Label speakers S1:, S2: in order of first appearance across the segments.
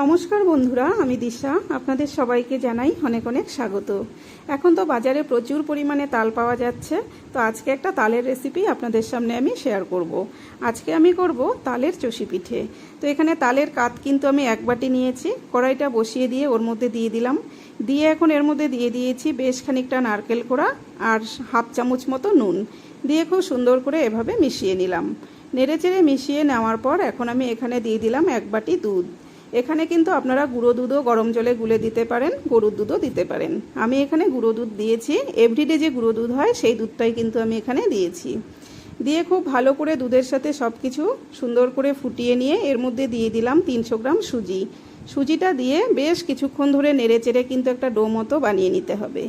S1: নমস্কার বন্ধুরা, আমি দিশা। আপনাদের সবাইকে জানাই অনেক অনেক স্বাগত। এখন তো বাজারে প্রচুর পরিমাণে তাল পাওয়া যাচ্ছে, তো আজকে একটা তালের রেসিপি আপনাদের সামনে আমি শেয়ার করব। আজকে আমি করব তালের চষি পিঠে। তো এখানে তালের কাত কিন্তু আমি এক বাটি নিয়েছি, কড়াইটা বসিয়ে দিয়ে ওর মধ্যে দিয়ে দিলাম। দিয়ে এখন এর মধ্যে দিয়ে দিয়েছি বেশ খানিকটা নারকেল কোড়া আর হাফ চামচ মতো নুন। দিয়ে খুব সুন্দর করে এভাবে মিশিয়ে নিলাম। নেড়েচেড়ে মিশিয়ে নেওয়ার পর এখন আমি এখানে দিয়ে দিলাম এক বাটি দুধ। এখানে কিন্তু আপনারা গুঁড়ো দুধও গরম জলে গুলে দিতে পারেন, গরুর দুধও দিতে পারেন। আমি এখানে গুঁড়ো দুধ দিয়েছি। এভরিডে যে গুঁড়ো দুধ হয়, সেই দুধটাই কিন্তু আমি এখানে দিয়েছি। দিয়ে খুব ভালো করে দুধের সাথে সব কিছু সুন্দর করে ফুটিয়ে নিয়ে এর মধ্যে দিয়ে দিলাম তিনশো গ্রাম সুজি। সুজিটা দিয়ে বেশ কিছুক্ষণ ধরে নেড়ে চেড়ে কিন্তু একটা ডো মতো বানিয়ে নিতে হবে।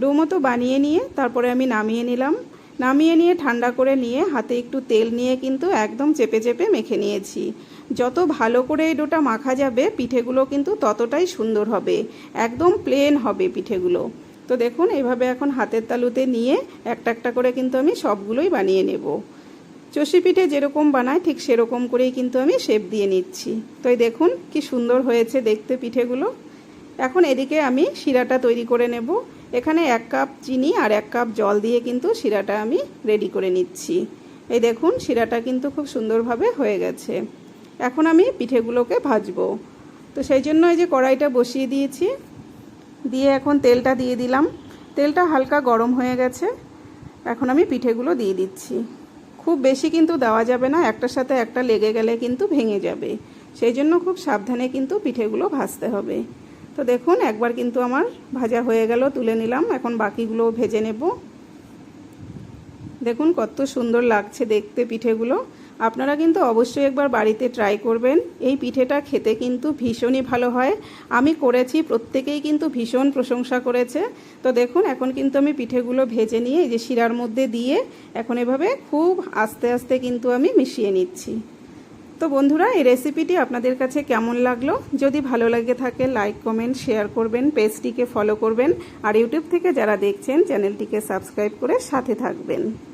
S1: ডো মতো বানিয়ে নিয়ে তারপরে আমি নামিয়ে নিলাম। নামিয়ে নিয়ে ঠান্ডা করে নিয়ে হাতে একটু তেল নিয়ে কিন্তু একদম চেপে চেপে মেখে নিয়েছি। যত ভালো করে এই ডোটা মাখা যাবে, পিঠেগুলো কিন্তু ততটাই সুন্দর হবে। একদম প্লেন হবে পিঠেগুলো। তো দেখুন এইভাবে এখন হাতের তালুতে নিয়ে একটা একটা করে কিন্তু আমি সবগুলোই বানিয়ে নেব। চষি পিঠে যেরকম বানায় ঠিক সেরকম করেই কিন্তু আমি শেপ দিয়ে নিচ্ছি। তো দেখুন, কি সুন্দর হয়েছে দেখতে পিঠেগুলো। এখন এদিকে আমি শিরাটা তৈরি করে নেব। এখানে এক কাপ চিনি আর এক কাপ জল দিয়ে কিন্তু শিরাটা আমি রেডি করে নিচ্ছি। এই দেখুন, শিরাটা কিন্তু খুব সুন্দরভাবে হয়ে গেছে। এখন আমি পিঠেগুলোকে ভাজবো। তো সেই জন্য এই যে কড়াইটা বসিয়ে দিয়েছি। দিয়ে এখন তেলটা দিয়ে দিলাম। তেলটা হালকা গরম হয়ে গেছে। এখন আমি পিঠেগুলো দিয়ে দিচ্ছি। খুব বেশি কিন্তু দেওয়া যাবে না, একটার সাথে একটা লেগে গেলে কিন্তু ভেঙে যাবে। সেই জন্য খুব সাবধানে কিন্তু পিঠেগুলো ভাজতে হবে। তো দেখুন, একবার কিন্তু আমার ভাজা হয়ে গেল, তুলে নিলাম। এখন বাকিগুলো ভেজে নেব। দেখুন কত সুন্দর লাগছে দেখতে পিঠেগুলো। আপনারা কিন্তু অবশ্যই একবার বাড়িতে ট্রাই করবেন। এই পিঠেটা খেতে কিন্তু ভীষণই ভালো হয়। আমি করেছি, প্রত্যেকেই কিন্তু ভীষণ প্রশংসা করেছে। তো দেখুন, এখন কিন্তু আমি পিঠেগুলো ভেজে নিয়ে, এই যে শিরার মধ্যে দিয়ে, এখন এভাবে খুব আস্তে আস্তে কিন্তু আমি মিশিয়ে নিচ্ছি। তো বন্ধুরা, এই রেসিপিটি আপনাদের কাছে কেমন লাগল? যদি ভালো লাগে থাকে লাইক কমেন্ট শেয়ার করবেন পেজটিকে ফলো করবেন, আর ইউটিউব থেকে যারা দেখছেন চ্যানেলটিকে সাবস্ক্রাইব করে সাথে থাকবেন।